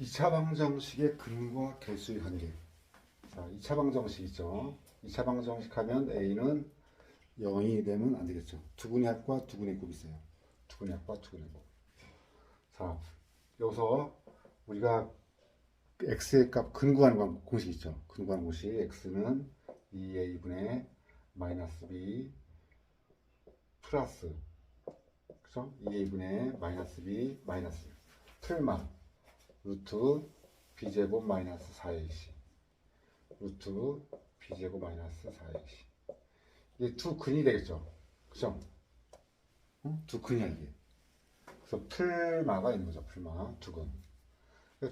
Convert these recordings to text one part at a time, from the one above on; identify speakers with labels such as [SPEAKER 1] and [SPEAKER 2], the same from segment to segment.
[SPEAKER 1] 2차 방정식의 근과 개수의 관계. 자, 2차 방정식 있죠. 2차 방정식 하면 A는 0이 되면 안 되겠죠. 두근의 합과 두근의 곱이 있어요. 두근의 합과 두근의 곱. 자, 여기서 우리가 x의 값 근구하는 건 공식 있죠. 근구하는 공식 x는 2a분의 마이너스 b 플러스 그죠? 2a분의 마이너스 b 마이너스 틀마 루트 b제곱 마이너스 4ac 루트 b제곱 마이너스 4ac 이게 두 근이 되겠죠? 그죠? 응? 두 근이야 이게. 그래서 풀마가 있는 거죠 풀마. 두근.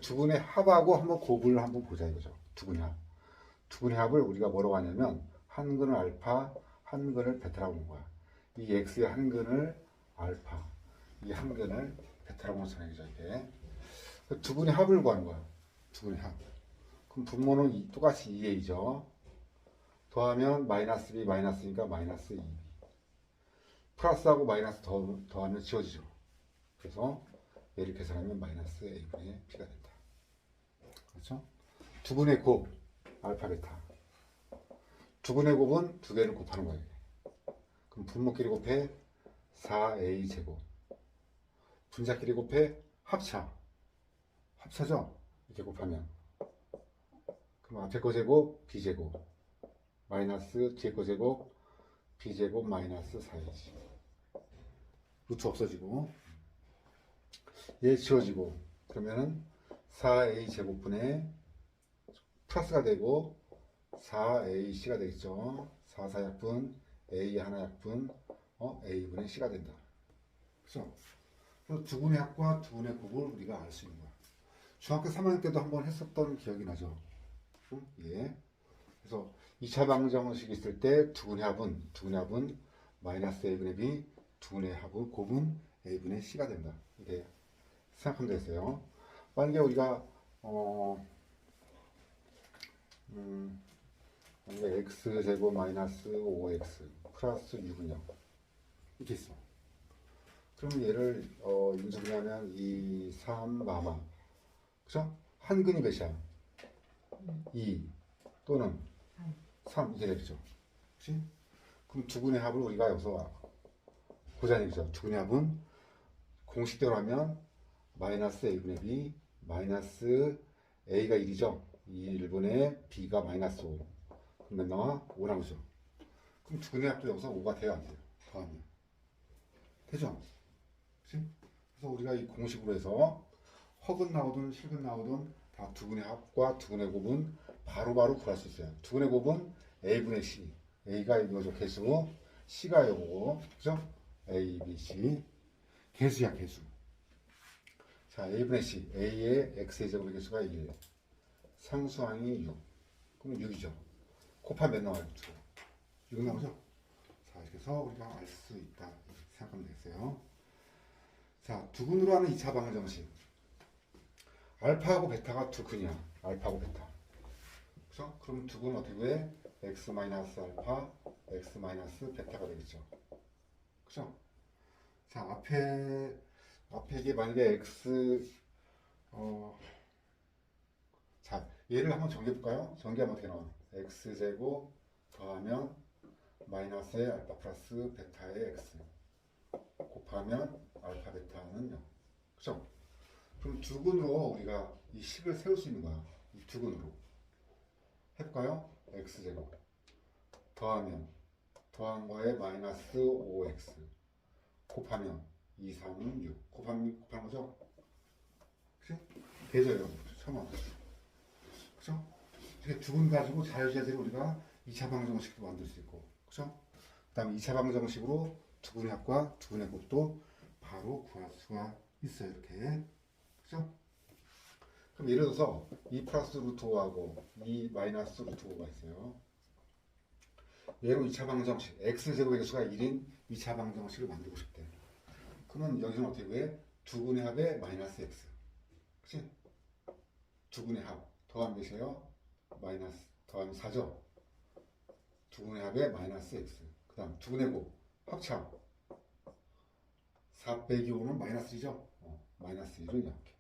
[SPEAKER 1] 두 근의 합하고 한번 곱을 한번 보자 이거죠. 두 근의 합 두 근의 합을 우리가 뭐라고 하냐면 한 근을 알파 한 근을 베타라고 하는 거야. 이 x의 한 근을 알파. 이 한 근을 베타라고 하는 거죠 이게. 그 두 분의 합을 구하는 거야. 두 분의 합. 그럼 분모는 이- 똑같이 2a죠. 더하면 마이너스 b 마이너스니까 마이너스 2b. 플러스하고 마이너스 더, 더하면 지워지죠. 그래서 얘를 계산하면 마이너스 a분의 b가 된다. 그렇죠? 두 분의 곱 알파 베타. 두 분의 곱은 두 개를 곱하는 거예요. 그럼 분모끼리 곱해 4a 제곱. 분자끼리 곱해 합차. 합차죠? 이렇게 곱하면 그럼 앞에 거 제곱 b제곱 마이너스 뒤에 거 제곱 b제곱 마이너스 4이지 루트 없어지고 얘 지워지고 그러면은 4a 제곱분의 플러스가 되고 4ac가 되겠죠 4, 4약분 a 하나 약분 어, a분의 c가 된다? 그래서 두 분의 합과 두 분의 곱을 우리가 알 수 있는 거야 중학교 3학년 때도 한번 했었던 기억이 나죠. 응? 예. 그래서 2차 방정식 있을 때 두분의 합은 두분의 합은 마이너스 a분의 b, 두분의 합은 곱은 a분의 c가 된다. 이렇게 생각하면 되겠어요. 만약에 우리가 어 음, 만약에 x 제곱 마이너스 5x 플러스 6은요. 이렇게 있어. 그러면 얘를 어, 인수분해하면 2, 3, 마마 그죠? 한 근이 몇이야? 2 또는 3 이렇게 되겠죠. 그치? 그럼 두 근의 합을 우리가 여기서 보자는 얘기죠. 두 근의 합은 공식대로 하면 마이너스 a분의 b 마이너스 a가 1이죠. 1분의 b가 마이너스 5 그럼 몇 나와? 5 나오죠. 그럼 두 근의 합도 여기서 5가 돼야 안 돼요. 더하면. 되죠? 그치? 그래서 우리가 이 공식으로 해서 허근 나오든 실근 나오든 다 두근의 합과 두근의 곱은 바로바로 구할 수 있어요. 두근의 곱은 a분의 c. a가 이거죠. 개수. c가 요거. 그죠? a, b, c. 개수야, 개수. 자, a분의 c. a의 x의 제곱의 개수가 1. 상수항이 6. 그럼 6이죠. 곱하면 몇 나와요? 6 나오죠? 자, 이렇게 해서 우리가 알 수 있다. 생각하면 되겠어요. 자, 두근으로 하는 2차 방정식. 알파하고 베타가 두 근이야. 알파하고 베타. 그죠? 그럼 두 근은 어떻게 돼? x 마이너스 알파, x 마이너스 베타가 되겠죠. 그죠? 자, 앞에 앞에 이게 만약에 x 어 자, 얘를 한번 정리해 볼까요? 정리하면 어떻게 나와? x 제곱 더하면 마이너스의 알파 플러스 베타의 x 곱하면 알파 베타는 0. 그죠? 그럼 두근으로 우리가 이 식을 세울 수 있는 거야. 이 두근으로. 해볼까요? x제곱. 더하면, 더한 거에 마이너스 5x. 곱하면, 2, 3은 6. 곱하면, 곱하는 거죠? 그치? 되죠, 여러분. 알았죠. 그죠? 이렇게 두근 가지고 자유자재로 우리가 2차 방정식도 만들 수 있고. 그죠? 그 다음에 2차 방정식으로 두근의 합과 두근의 곱도 바로 구할 수가 있어요. 이렇게. 그죠? 그럼 예를 들어서 2 플러스 루트 5하고 2 마이너스 루트 5가 있어요. 얘로 2차 방정식, x제곱의 개수가 1인 2차 방정식을 만들고 싶대. 그러면 여기서는 어떻게 해? 두 분의 합에 마이너스 x. 그치? 두 분의 합. 더하면 몇이에요? 마이너스, 더하면 4죠? 두 분의 합에 마이너스 x. 그 다음 두 분의 곱, 합차. 4 빼기 5는 마이너스 2죠? 어, 마이너스 1은 이렇게.